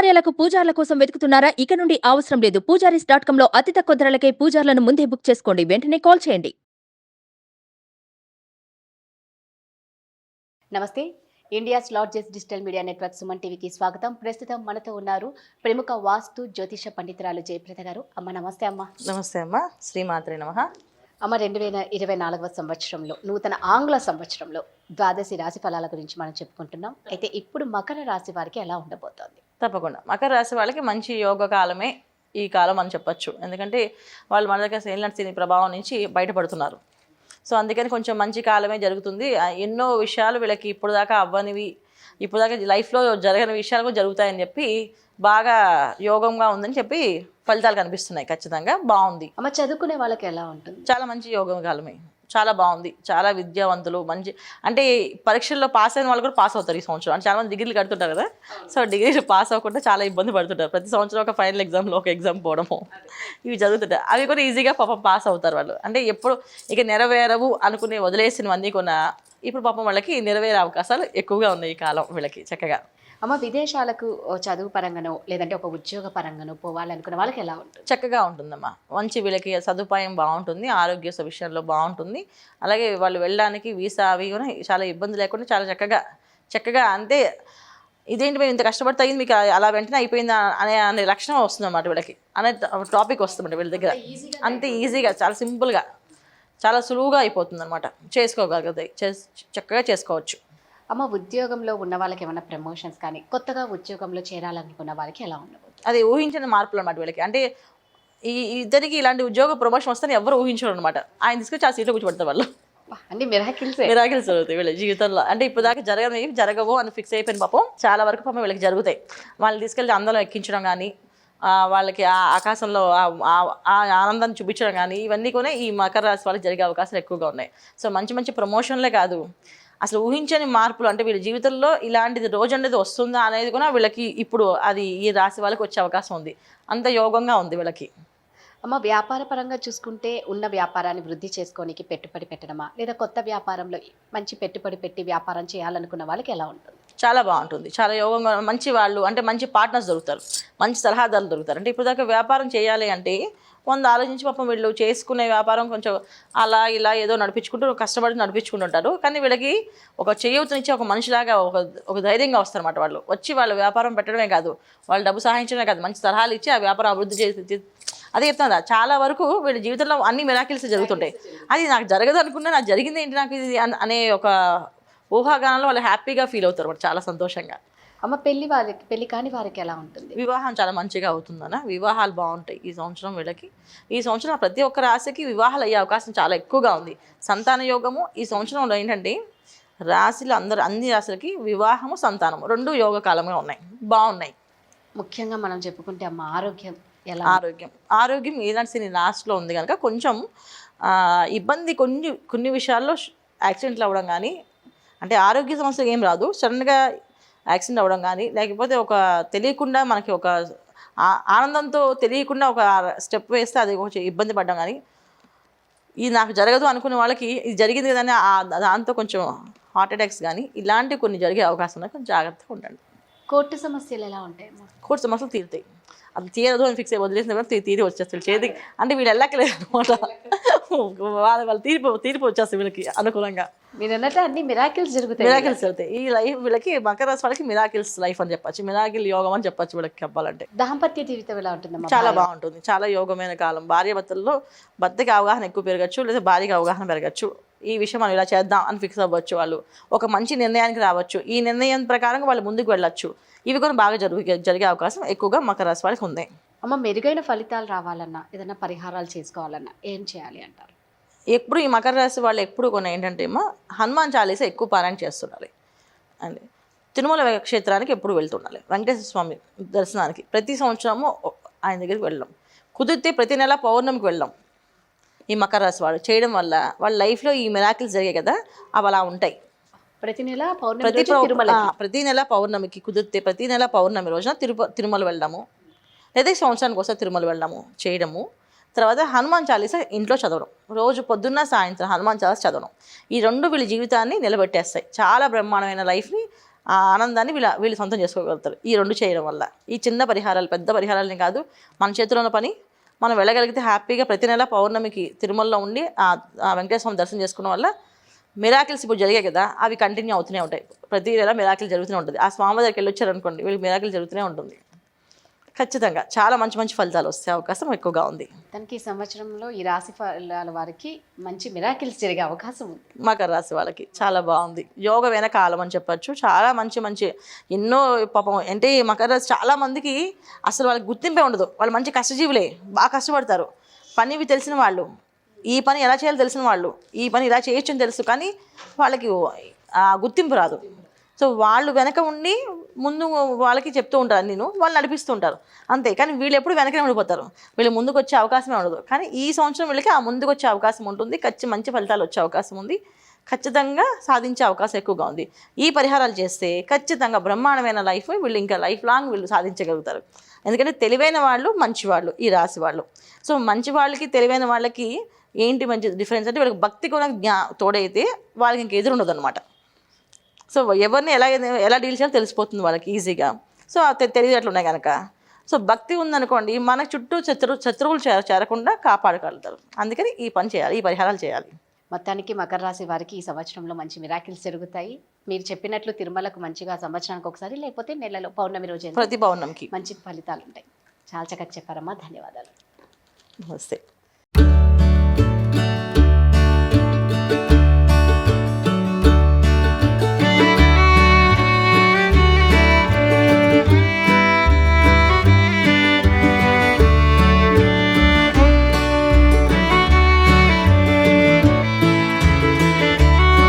శుభకార్యాలకు పూజార్ల కోసం వెతుకుతున్నారా? ఇక నుండి అవసరం లేదు. పూజారీస్ డాట్ కామ్లో అతి తక్కువ ధరలకే పూజార్లను ముందే బుక్ చేసుకోండి. వెంటనే కాల్ చేయండి. నమస్తే. India's largest digital media network Suman టీవీకి స్వాగతం. ప్రస్తుతం మనతో ఉన్నారు ప్రముఖ వాస్తు జ్యోతిష పండితురాలు జయప్రద గారు. అమ్మ నమస్తే అమ్మ. నమస్తే అమ్మ. శ్రీమాత్రే నమ. అమ్మ రెండు వేల ఇరవై నాలుగవ సంవత్సరంలో నూతన ఆంగ్ల సంవత్సరంలో ద్వాదశి రాశి ఫలాల గురించి మనం చెప్పుకుంటున్నాం. అయితే ఇప్పుడు మకర రాశి వారికి ఎలా ఉండబోతోంది? తప్పకుండా. మకర రాశి వాళ్ళకి మంచి యోగ కాలమే ఈ కాలం అని చెప్పొచ్చు. ఎందుకంటే వాళ్ళు మన దగ్గర సేలినట్ తిని ప్రభావం నుంచి బయటపడుతున్నారు. సో అందుకని కొంచెం మంచి కాలమే జరుగుతుంది. ఎన్నో విషయాలు వీళ్ళకి ఇప్పుడు దాకా అవ్వనివి ఇప్పుడు దాకా లైఫ్లో జరగని విషయాలు కూడా జరుగుతాయని చెప్పి బాగా యోగంగా ఉందని చెప్పి ఫలితాలు కనిపిస్తున్నాయి ఖచ్చితంగా. బాగుంది. అమ్మ చదువుకునే వాళ్ళకి ఎలా ఉంటుంది? చాలా మంచి యోగ కాలమే. చాలా బాగుంది. చాలా విద్యావంతులు మంచి అంటే పరీక్షల్లో పాస్ అయిన వాళ్ళు కూడా పాస్ అవుతారు ఈ సంవత్సరం. అంటే చాలా మంది డిగ్రీలు కడుతుంటారు కదా? సో డిగ్రీలు పాస్ అవ్వకుండా చాలా ఇబ్బంది పడుతుంటారు. ప్రతి సంవత్సరం ఒక ఫైనల్ ఎగ్జామ్లో ఒక ఎగ్జామ్ పోవడము. ఇవి జరుగుతుంటాయి. అవి కూడా ఈజీగా పాపం పాస్ అవుతారు వాళ్ళు. అంటే ఎప్పుడు ఇక నెరవేరవు అనుకునే వదిలేసినవన్నీ కూడా ఇప్పుడు పాపం వాళ్ళకి నెరవేరే అవకాశాలు ఎక్కువగా ఉన్నాయి ఈ కాలం వీళ్ళకి చక్కగా. అమ్మ విదేశాలకు చదువు పరంగానో లేదంటే ఒక ఉద్యోగ పరంగానో పోవాలనుకున్న వాళ్ళకి ఎలా ఉంటుంది? చక్కగా ఉంటుందమ్మా. మంచి వీళ్ళకి సదుపాయం బాగుంటుంది ఆరోగ్య విషయంలో బాగుంటుంది. అలాగే వాళ్ళు వెళ్ళడానికి వీసా అవి కూడా చాలా ఇబ్బంది లేకుండా చాలా చక్కగా చక్కగా అంతే ఇదేంటి మేము ఇంత కష్టపడితే అయింది మీకు అలా వెంటనే అయిపోయిందా అనే అనే లక్షణం వస్తుంది అన్నమాట వీళ్ళకి. అనే టాపిక్ వస్తుంది వీళ్ళ దగ్గర. అంతే ఈజీగా చాలా సింపుల్గా చాలా సులువుగా అయిపోతుంది అనమాట చేసుకోగలుగుతాయి చేస్ చక్కగా చేసుకోవచ్చు. అమ్మ ఉద్యోగంలో ఉన్న వాళ్ళకి ఏమైనా ప్రమోషన్స్ కానీ కొత్తగా ఉద్యోగంలో చేరాలనుకున్న వాళ్ళకి ఎలా ఉండబోతుంది? అది ఊహించిన మార్పులు అన్నమాట వీళ్ళకి. అంటే ఈ ఇద్దరికి ఇలాంటి ఉద్యోగ ప్రమోషన్ వస్తే ఎవరు ఊహించరు అనమాట ఆయన తీసుకొచ్చి ఆ సీట్లో కూర్చోబెడతారు వాళ్ళు. అన్ని మిరాకిల్సే మిరాకిల్స్ జరుగుతాయి వీళ్ళ జీవితంలో. అంటే ఇప్పుడు దాకా జరగని జరగవు అని ఫిక్స్ అయిపోయిన పాపం చాలా వరకు పాపం వీళ్ళకి జరుగుతాయి. వాళ్ళని తీసుకెళ్ళి అందరం ఎక్కించడం కానీ వాళ్ళకి ఆ ఆకాశంలో ఆ ఆనందాన్ని చూపించడం కానీ ఇవన్నీ కూడా ఈ మకర రాశి వాళ్ళకి జరిగే అవకాశాలు ఎక్కువగా ఉన్నాయి. సో మంచి మంచి ప్రమోషన్లే కాదు. అసలు ఊహించని మార్పులు అంటే వీళ్ళ జీవితంలో ఇలాంటిది రోజు అనేది వస్తుందా అనేది కూడా వీళ్ళకి ఇప్పుడు అది ఈ రాశి వాళ్ళకి వచ్చే అవకాశం ఉంది. అంత యోగంగా ఉంది వీళ్ళకి. అమ్మ వ్యాపార పరంగా చూసుకుంటే ఉన్న వ్యాపారాన్ని వృద్ధి చేసుకోనికి పెట్టుబడి పెట్టడమా? లేదా కొత్త వ్యాపారంలో మంచి పెట్టుబడి పెట్టి వ్యాపారం చేయాలనుకున్న వాళ్ళకి ఎలా ఉంటుంది? చాలా బాగుంటుంది. చాలా యోగంగా మంచి వాళ్ళు అంటే మంచి పార్ట్నర్స్ దొరుకుతారు. మంచి సలహాదారులు దొరుకుతారు. అంటే ఇప్పుడు దాకా వ్యాపారం చేయాలి అంటే వంద ఆలోచించి పాపం వీళ్ళు చేసుకునే వ్యాపారం కొంచెం అలా ఇలా ఏదో నడిపించుకుంటూ కష్టపడి నడిపించుకుంటుంటారు. కానీ వీళ్ళకి ఒక చేయూతనిచ్చి ఒక మనిషిలాగా ఒక ఒక ధైర్యంగా వస్తారన్నమాట వాళ్ళు. వచ్చి వాళ్ళు వ్యాపారం పెట్టడమే కాదు. వాళ్ళు డబ్బు సహాయించడమే కాదు. మంచి సలహాలు ఇచ్చి ఆ వ్యాపారం అభివృద్ధి చేసి అదే చెప్తున్నా చాలా వరకు వీళ్ళ జీవితంలో అన్ని మిరాకిల్స్ జరుగుతుంటాయి. అది నాకు జరగదు అనుకున్నా నాకు జరిగింది ఏంటి నాకు ఇది అన్- అనే ఒక ఊహాగానంలో వాళ్ళు హ్యాపీగా ఫీల్ అవుతారు చాలా సంతోషంగా. అమ్మ పెళ్ళి వారికి పెళ్ళి కాని వారికి ఎలా ఉంటుంది? వివాహం చాలా మంచిగా అవుతుందన్న. వివాహాలు బాగుంటాయి ఈ సంవత్సరం వీళ్ళకి. ఈ సంవత్సరం ప్రతి ఒక్క రాశికి వివాహాలు అయ్యే అవకాశం చాలా ఎక్కువగా ఉంది. సంతాన యోగము ఈ సంవత్సరంలో ఏంటంటే రాశిలు అందరు అన్ని రాశులకి వివాహము సంతానము రెండు యోగ కాలంగా ఉన్నాయి. బాగున్నాయి. ముఖ్యంగా మనం చెప్పుకుంటే అమ్మ ఆరోగ్యం ఎలా ఆరోగ్యం. ఆరోగ్యం ఏదంటే లాస్ట్లో ఉంది కనుక కొంచెం ఇబ్బంది కొన్ని కొన్ని విషయాల్లో యాక్సిడెంట్లు అవ్వడం కానీ అంటే ఆరోగ్య సమస్యలు ఏం రాదు. సడన్గా యాక్సిడెంట్ అవ్వడం కానీ లేకపోతే ఒక తెలియకుండా మనకి ఒక ఆనందంతో తెలియకుండా ఒక స్టెప్ వేస్తే అది కొంచెం ఇబ్బంది పడడం కానీ ఇది నాకు జరగదు అనుకునే వాళ్ళకి ఇది జరిగింది కదా అని ఆ- దాంతో కొంచెం హార్ట్ అటాక్స్ కానీ ఇలాంటివి కొన్ని జరిగే అవకాశం కొంచెం జాగ్రత్తగా ఉండండి. కోర్టు సమస్యలు ఎలా ఉంటాయమ్మా కోర్టు సమస్యలు తీరుతాయి. అది తీరదు అని ఫిక్స్ అయ్యి వదిలేసిన తీరి వచ్చేస్తారు చేతికి అంటే వీళ్ళు వెళ్ళక్కలేదు అనమాట. వాళ్ళ వాళ్ళ తీర్పు తీర్పు వచ్చేస్తుంది వీళ్ళకి అనుకూలంగా. మీరు అన్నట్టు అన్ని మిరాకిల్స్ జరుగుతాయి మిరాకిల్స్ అవుతాయి ఈ లైఫ్ వీళ్ళకి మకర రాశి వాళ్ళకి మిరాకిల్స్ లైఫ్ అని చెప్పచ్చు. మిరాకిల్ యోగం అని చెప్పచ్చు వీళ్ళకి చెప్పాలంటే. దాంపత్య జీవితం ఎలా ఉంటుందమ్మా చాలా బాగుంటుంది. చాలా యోగమైన కాలం. భార్య భర్తల్లో భర్తకి అవగాహన ఎక్కువ పెరగచ్చు లేదా భార్యకి అవగాహన పెరగచ్చు. ఈ విషయం మనం ఇలా చేద్దాం అని ఫిక్స్ అవ్వచ్చు వాళ్ళు. ఒక మంచి నిర్ణయానికి రావచ్చు. ఈ నిర్ణయం ప్రకారం వాళ్ళు ముందుకు వెళ్ళొచ్చు. ఇవి కూడా బాగా జరిగే జరిగే అవకాశం ఎక్కువగా మకర రాశి వాళ్ళకి ఉంది. అమ్మ మెరుగైన ఫలితాలు రావాలన్నా ఏదైనా పరిహారాలు చేసుకోవాలన్నా ఏం చేయాలి అంటారు? ఎప్పుడు ఈ మకర రాశి వాళ్ళు ఎప్పుడు కొన్ని ఏంటంటే ఏమో హనుమాన్ చాలీసా ఎక్కువ పారాయణ చేస్తుండాలి. అండి. తిరుమల క్షేత్రానికి ఎప్పుడు వెళ్తుండాలి. వెంకటేశ్వర స్వామి దర్శనానికి ప్రతి సంవత్సరము ఆయన దగ్గరికి వెళ్ళడం. కుదిరితే ప్రతి నెల పౌర్ణమికి వెళ్ళడం. ఈ మకర రాశి వాళ్ళు చేయడం వల్ల వాళ్ళ లైఫ్లో ఈ మిరాకిల్స్ జరిగాయి కదా అవి అలా ఉంటాయి. ప్రతి నెల పౌర్ణమి తిరుమల ప్రతి నెల పౌర్ణమికి కుదిరితే ప్రతి నెల పౌర్ణమి రోజున తిరుప తిరుమల వెళ్ళడము. లేదా సంవత్సరానికి ఒకసారి తిరుమల వెళ్ళడము చేయడము. తర్వాత హనుమాన్ చాలీసా ఇంట్లో చదవడం. రోజు పొద్దున్న సాయంత్రం హనుమాన్ చాలీసా చదవడం. ఈ రెండు వీళ్ళ జీవితాన్ని నిలబెట్టేస్తాయి. చాలా బ్రహ్మాండమైన లైఫ్ని ఆ ఆనందాన్ని వీళ్ళ వీళ్ళు సొంతం చేసుకోగలుగుతారు. ఈ రెండు చేయడం వల్ల. ఈ చిన్న పరిహారాలు పెద్ద పరిహారాలని కాదు మన చేతిలో ఉన్న పని మనం వెళ్ళగలిగితే హ్యాపీగా ప్రతి నెల పౌర్ణమికి తిరుమలలో ఉండి ఆ ఆ వెంకటేశ్వర స్వామి దర్శనం చేసుకోవడం వల్ల మిరాకిల్స్ ఇప్పుడు జరిగాయి కదా అవి కంటిన్యూ అవుతూనే ఉంటాయి. ప్రతి నెల మిరాకిల్ జరుగుతూనే ఉంటుంది. ఆ స్వామి దగ్గరికి వెళ్ళి వచ్చారనుకోండి వీళ్ళకి మిరాకిల్ జరుగుతూనే ఉంటుంది. ఖచ్చితంగా చాలా మంచి మంచి ఫలితాలు వస్తే అవకాశం ఎక్కువగా ఉంది. తనకి ఈ సంవత్సరంలో ఈ రాశి ఫలాల వారికి మంచి మిరాకిల్స్ జరిగే అవకాశం ఉంది. మకర రాశి వాళ్ళకి చాలా బాగుంది. యోగ వెనక కాలం అని చెప్పొచ్చు. చాలా మంచి మంచి ఎన్నో పాపం అంటే ఈ మకర రాశి చాలా మందికి అసలు వాళ్ళకి గుర్తింపే ఉండదు. వాళ్ళు మంచి కష్టజీవులే బాగా కష్టపడతారు. పనివి తెలిసిన వాళ్ళు ఈ పని ఎలా చేయాలో తెలిసిన వాళ్ళు ఈ పని ఇలా చేయొచ్చు అని తెలుసు కానీ వాళ్ళకి ఆ గుర్తింపు రాదు. సో వాళ్ళు వెనక ఉండి ముందు వాళ్ళకి చెప్తూ ఉంటారు నేను వాళ్ళు నడిపిస్తూ ఉంటారు అంతే. కానీ వీళ్ళు ఎప్పుడు వెనకనే ఉండిపోతారు. వీళ్ళు ముందుకు వచ్చే అవకాశమే ఉండదు. కానీ ఈ సంవత్సరం వీళ్ళకి ఆ ముందుకు వచ్చే అవకాశం ఉంటుంది. ఖచ్చి మంచి ఫలితాలు వచ్చే అవకాశం ఉంది. ఖచ్చితంగా సాధించే అవకాశం ఎక్కువగా ఉంది. ఈ పరిహారాలు చేస్తే ఖచ్చితంగా బ్రహ్మాండమైన లైఫ్ వీళ్ళు ఇంకా లైఫ్ లాంగ్ వీళ్ళు సాధించగలుగుతారు. ఎందుకంటే తెలివైన వాళ్ళు మంచి వాళ్ళు ఈ రాశి వాళ్ళు. సో మంచి వాళ్ళకి తెలివైన వాళ్ళకి ఏంటి మంచి డిఫరెన్స్ అంటే వీళ్ళకి భక్తి కూడా జ్ఞా తోడైతే వాళ్ళకి ఇంక ఎదురు ఉండదు అనమాట సో ఎవరిని ఎలా ఎలా డీల్ చేయాలో తెలిసిపోతుంది వాళ్ళకి ఈజీగా సో ఆ తె- తెలివితేటలు ఉన్నాయి కనుక సో భక్తి ఉందనుకోండి మన చుట్టూ శత్రు శత్రువులు చేర చేరకుండా కాపాడగలుగుతారు. అందుకని ఈ పని చేయాలి ఈ పరిహారాలు చేయాలి. మొత్తానికి మకర రాశి వారికి ఈ సంవత్సరంలో మంచి మిరాకిల్స్ జరుగుతాయి. మీరు చెప్పినట్లు తిరుమలకు మంచిగా సంవత్సరానికి ఒకసారి లేకపోతే నెలలో పౌర్ణమి రోజు ప్రతి పౌర్ణమికి. మంచి ఫలితాలు ఉంటాయి చాలా చక్కగా చెప్పారమ్మా. ధన్యవాదాలు. నమస్తే.